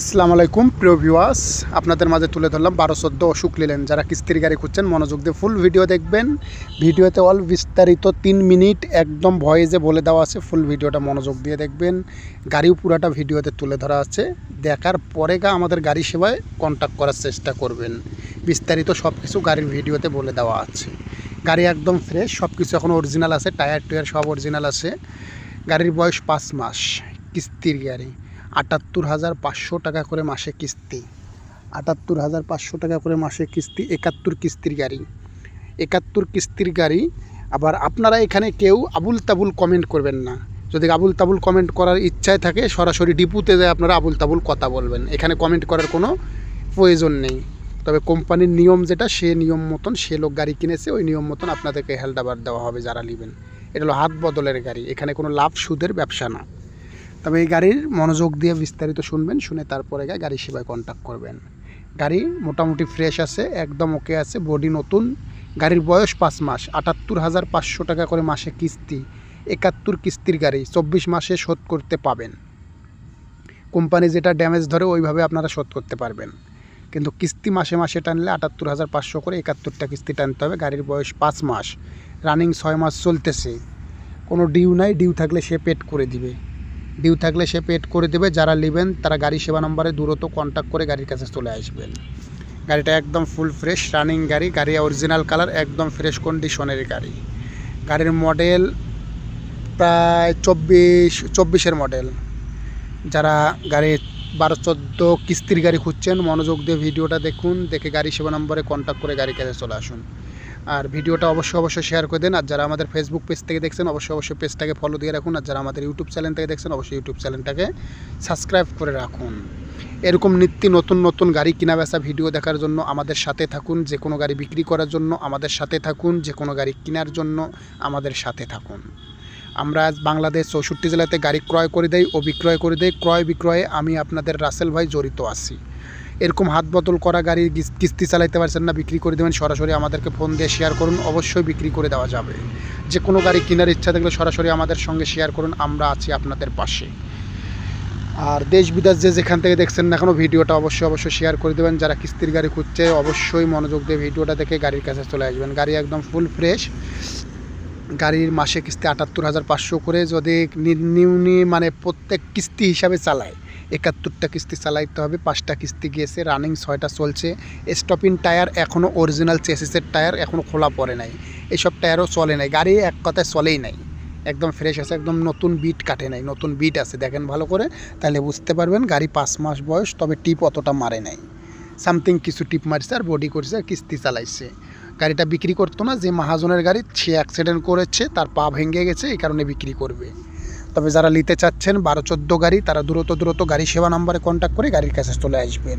আসসালামু আলাইকুম, প্রিয় ভিউয়ার্স। আপনাদের মাঝে তুলে ধরলাম বারো চোদ্দ অসুখ নিলেন যারা কিস্তির গাড়ি খুঁজছেন, মনোযোগ দিয়ে ফুল ভিডিও দেখবেন। ভিডিওতে অল বিস্তারিত তিন মিনিট একদম ভয়েজে বলে দেওয়া আছে ফুল ভিডিওটা মনোযোগ দিয়ে দেখবেন। গাড়িও পুরাটা ভিডিওতে তুলে ধরা আছে। দেখার পরে গা আমাদের গাড়ি সেবায় কন্ট্যাক্ট করার চেষ্টা করবেন। বিস্তারিত সব কিছু গাড়ির ভিডিওতে বলে দেওয়া আছে। গাড়ি একদম ফ্রেশ সব কিছু এখন অরিজিনাল আছে টায়ার টুয়ার সব অরিজিনাল আছে। গাড়ির বয়স পাঁচ মাস, কিস্তির গাড়ি। আটাত্তর হাজার পাঁচশো টাকা করে মাসে কিস্তি। আটাত্তর হাজার পাঁচশো টাকা করে মাসে কিস্তি, একাত্তর কিস্তির গাড়ি। একাত্তর কিস্তির গাড়ি, আবার আপনারা এখানে কেউ আবুল তাবুল কমেন্ট করবেন না। যদি আবুল তাবুল কমেন্ট করার ইচ্ছায় থাকে, সরাসরি ডিপুতে যায়, আপনারা আবুল তাবুল কথা বলবেন। এখানে কমেন্ট করার কোনো প্রয়োজন নেই। তবে কোম্পানির নিয়ম যেটা, সে নিয়ম মতন সে লোক গাড়ি কিনেছে, ওই নিয়ম মতন আপনাদেরকে হেল্ডাবার দেওয়া হবে যারা নেবেন। এটা হলো হাত বদলের গাড়ি। এখানে কোনো লাভ সুদের ব্যবসা না। তবে এই গাড়ির মনোযোগ দিয়ে বিস্তারিত শুনবেন, শুনে তারপরে গাড়ি সেবায় কন্ট্যাক্ট করবেন। গাড়ি মোটামুটি ফ্রেশ আছে, একদম ওকে আছে বডি নতুন। গাড়ির বয়স পাঁচ মাস, আটাত্তর হাজার পাঁচশো টাকা করে মাসে কিস্তি, একাত্তর কিস্তির গাড়ি, চব্বিশ মাসে শোধ করতে পাবেন। কোম্পানি যেটা ড্যামেজ ধরে ওইভাবে আপনারা শোধ করতে পারবেন। কিন্তু কিস্তি মাসে মাসে টানলে আটাত্তর হাজার পাঁচশো করে একাত্তরটা কিস্তি টানতে হবে, গাড়ির বয়স পাঁচ মাস। রানিং ছয় মাস চলতেছে। কোনো ডিউ নাই ডিউ থাকলে সে পেড করে দিবে। ডিউ থাকলে সে পেড করে দেবে, যারা নেবেন তারা গাড়ি সেবা নম্বরে দূরত্ব কন্ট্যাক্ট করে গাড়ির কাছে চলে আসবেন। গাড়িটা একদম ফুল ফ্রেশ রানিং গাড়ি গাড়ি অরিজিনাল কালার একদম ফ্রেশ কন্ডিশনের গাড়ি। গাড়ির মডেল প্রায় চব্বিশ, চব্বিশের মডেল যারা গাড়ি বারো, চোদ্দ কিস্তির গাড়ি খুঁজছেন, মনোযোগ দিয়ে ভিডিওটা দেখুন, দেখে গাড়ি সেবা নম্বরে কন্ট্যাক্ট করে গাড়ির কাছে চলে আসুন। আর ভিডিওটা অবশ্যই অবশ্যই শেয়ার করে দেন। আর যারা আমাদের ফেসবুক পেজ থেকে দেখছেন, অবশ্যই অবশ্যই পেজটাকে ফলো দিয়ে রাখুন। আর যারা আমাদের ইউটিউব চ্যানেল থেকে দেখছেন, অবশ্যই ইউটিউব চ্যানেলটাকে সাবস্ক্রাইব করে রাখুন। এরকম নিত্য নতুন নতুন গাড়ি কিনা বেচা ভিডিও দেখার জন্য আমাদের সাথে থাকুন। যে কোনো গাড়ি বিক্রি করার জন্য আমাদের সাথে থাকুন। যে কোনো গাড়ি কেনার জন্য আমাদের সাথে থাকুন। আমরা আজ বাংলাদেশ চৌষট্টি জেলাতে গাড়ি ক্রয় করে দেই ও বিক্রয় করে দেই। ক্রয় বিক্রয়ে আমি আপনাদের রাসেল ভাই জড়িত আছি। এরকম হাত বদল করা গাড়ি কিস- কিস্তি চালাইতে পারছেন না, বিক্রি করে দেবেন। সরাসরি আমাদেরকে ফোন দিয়ে শেয়ার করুন। অবশ্যই বিক্রি করে দেওয়া যাবে। যে কোনো গাড়ি কেনার ইচ্ছা থাকলে সরাসরি আমাদের সঙ্গে শেয়ার করুন। আমরা আছি আপনাদের পাশে। আর দেশ বিদেশ যে যেখান থেকে দেখছেন না এখনও ভিডিওটা অবশ্যই অবশ্যই শেয়ার করে দেবেন। যারা কিস্তির গাড়ি খুঁজছে, অবশ্যই মনোযোগ দিয়ে ভিডিওটা দেখে গাড়ির কাছে চলে আসবেন। গাড়ি একদম ফুল ফ্রেশ গাড়ির মাসে কিস্তি আটাত্তর হাজার পাঁচশো করে যদি নিম্নি মানে প্রত্যেক কিস্তি হিসাবে চালায়। একাত্তরটা কিস্তি চালাইতে হবে, পাঁচটা কিস্তি গিয়েছে রানিং ছয়টা চলছে স্টপিং টায়ার এখনও অরিজিনাল চেসিসের টায়ার এখনও খোলা পড়ে নাই এইসব টায়ারও চলে নাই, গাড়ি এক কথায় চলেই নাই, একদম ফ্রেশ আছে, একদম নতুন বিট কাটে নাই, নতুন বিট আছে, দেখেন ভালো করে, তাহলে বুঝতে পারবেন গাড়ি পাঁচ মাস বয়স, তবে টিপ অতটা মারে নাই সামথিং কিছু টিপ মারছে আর বডি করছে আর কিস্তি চালাইছে, গাড়িটা বিক্রি করতো না, যে মহাজনের গাড়ি, সে অ্যাক্সিডেন্ট করেছে, তার পা ভেঙে গেছে, এই কারণে বিক্রি করবে। তবে যারা নিতে চাচ্ছেন বারো চোদ্দ গাড়ি, তারা দ্রুত দ্রুত গাড়ি সেবা নাম্বারে কন্ট্যাক্ট করে গাড়ির কাছে চলে আসবেন।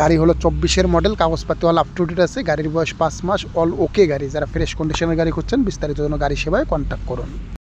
গাড়ি হলো চব্বিশের মডেল কাগজপাতি অল আপ টু ডেট আছে, গাড়ির বয়স পাঁচ মাস অল ওকে গাড়ি। যারা ফ্রেশ কন্ডিশনের গাড়ি খুঁজছেন, বিস্তারিত জন্য গাড়ি সেবায় কন্ট্যাক্ট করুন।